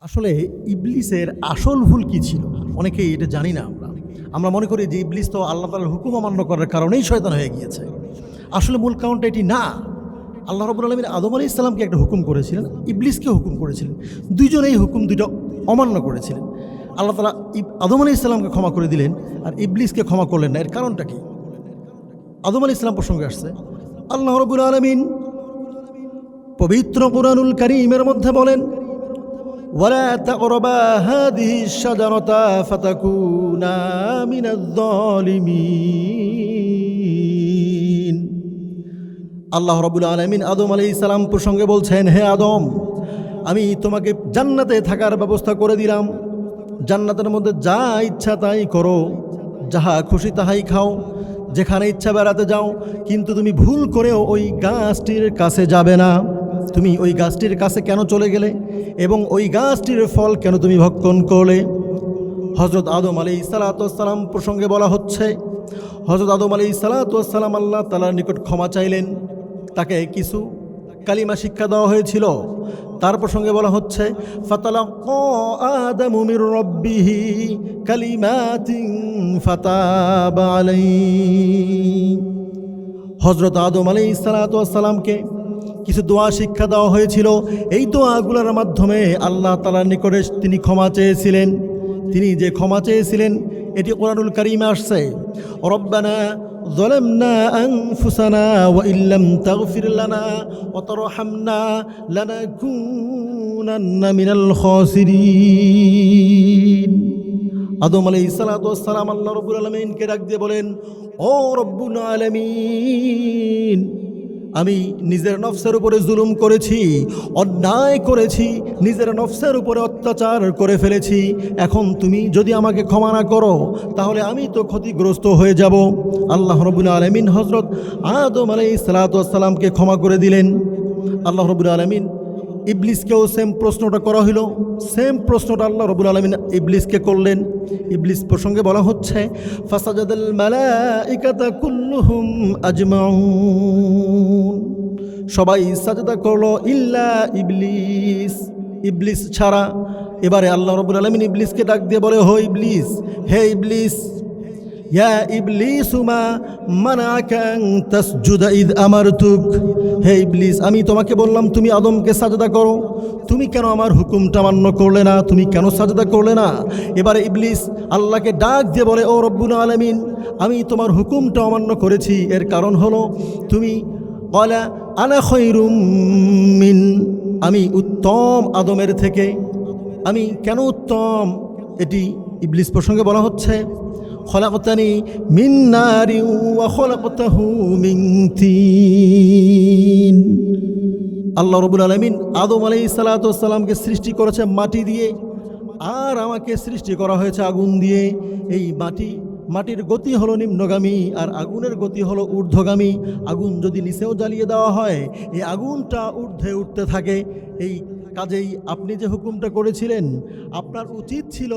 আসলে ইবলিসের আসল ভুল কি ছিল? অনেকেই এটা জানি না আমরা। আমরা মনে করি যে ইবলিস তো আল্লাহ তালার হুকুম অমান্য করার কারণেই শয়তান হয়ে গিয়েছে। আসলে মূল কারণটা এটি না। আল্লাহ রবুল আলমীর আদম আলী ইসলামকে একটা হুকুম করেছিলেন ইবলিসকে হুকুম করেছিলেন। দুইজনেই হুকুম দুইটা অমান্য করেছিলেন। আল্লাহ তালা ইব- আদম আলী ইসলামকে ক্ষমা করে দিলেন আর ইবলিসকে ক্ষমা করলেন না। এর কারণটা কি? আদম আলী ইসলাম প্রসঙ্গে আসছে, আল্লাহ রবুল আলমিন পবিত্র কোরআনুল করিমের মধ্যে বলেন ولا تقربا هذه الشجرة فتكونا من الظالمين আল্লাহ রবুল আলমিন আদম আলী ইসলাম প্রসঙ্গে বলছেন হে আদম আমি তোমাকে জান্নাতে থাকার ব্যবস্থা করে দিলাম জান্নাতের মধ্যে যা ইচ্ছা তাই করো যাহা খুশি তাহাই খাও যেখানে ইচ্ছা বেড়াতে যাও কিন্তু তুমি ভুল করেও ওই গাছটির কাছে যাবে না তুমি ওই গাছটির কাছে কেন চলে গেলে? এবং ওই গাছটির ফল কেন তুমি ভক্ষণ করলে? হজরত আদম আলী সালাতাম প্রসঙ্গে বলা হচ্ছে হজরত আদম আলী সালাতাম আল্লাহ তালার নিকট ক্ষমা চাইলেন। তাকে কিছু কালিমা শিক্ষা দেওয়া হয়েছিল। তার প্রসঙ্গে বলা হচ্ছে হজরত আদম আলী সালাতামকে কিছু দোয়া শিক্ষা দেওয়া হয়েছিল এই দোয়াগুলোর মাধ্যমে আল্লাহ তালার নিকটে তিনি ক্ষমা চেয়েছিলেন তিনি যে ক্ষমা চেয়েছিলেন এটি কোরআনুল করিমে আসছে রব্বানা ظلمنا أنفسنا وإن لم تغفر لنا وترحمنا لنكونن من الخاسرين আদম আলাই সালাম আল্লাহ রব্বুল আলমিনকে ডাক দিয়ে বলেন ও রব্বুল আলমিন আমি নিজের নফসের উপরে জুলুম করেছি, অন্যায় করেছি, নিজের নফসের উপরে অত্যাচার করে ফেলেছি। এখন তুমি যদি আমাকে ক্ষমা না করো, তাহলে আমি তো ক্ষতিগ্রস্ত হয়ে যাব। আল্লাহ রবুল আলমিন হজরত আদম আলাই সালাতামকে ক্ষমা করে দিলেন। আল্লাহ রবুল আলমিন ইবলিসকেও সেম প্রশ্নটা করা হইল। সেম প্রশ্নটা আল্লাহ রবুল আলমিন ইবলিসকে করলেন। ইবলিস প্রসঙ্গে বলা হচ্ছে কুল্লুহুম আজমাউন। সবাই সাজদা করল, ইল্লা ইবলিস। ইবলিস ছাড়া এবারে আল্লাহ রবুল আলমিন ইবলিসকে ডাক দিয়ে বলে, হো ইবলিস, হে ইবলিস, ইয়া ইবলিস মা মানাকা তাসজুদা ইদ আমারতুক। হে ইবলিস, আমি তোমাকে বললাম, তুমি আদমকে সাজদা করো। তুমি কেন আমার হুকুমটা মান্য করলে না? তুমি কেন সাজদা করলে না? এবারে ইবলিস আল্লাহকে ডাক দিয়ে বলে, ও রব্বুল আলামিন, আমি তোমার হুকুমটা অমান্য করেছি। এর কারণ হলো, তুমি কলা আনা মিন। আমি উত্তম আদমের থেকে, আমি কেন উত্তম? এটি ইবলিস প্রসঙ্গে বলা হচ্ছে, খলাকতানি মিন নারি মিন তিন। আল্লাহ রবুল আলমিন আদম আলাই সালাতামকে সৃষ্টি করেছে মাটি দিয়ে, আর আমাকে সৃষ্টি করা হয়েছে আগুন দিয়ে। এই মাটি মাটির গতি হলো নিম্নগামী আর আগুনের গতি হলো ঊর্ধ্বগামী। আগুন যদি নিচেও জ্বালিয়ে দেওয়া হয়, এই আগুনটা ঊর্ধ্বে উঠতে থাকে। এই কাজেই আপনি যে হুকুমটা করেছিলেন, আপনার উচিত ছিল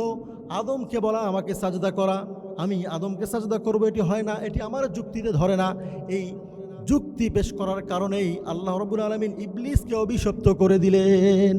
আদমকে বলা, আমাকে সাজদা করা। আমি আদমকে সাজদা করব, এটি হয় না, এটি আমার যুক্তিতে ধরে না। এই যুক্তি পেশ করার কারণেই আল্লাহ রবুল আলমিন ইবলিসকে অভিশপ্ত করে দিলেন।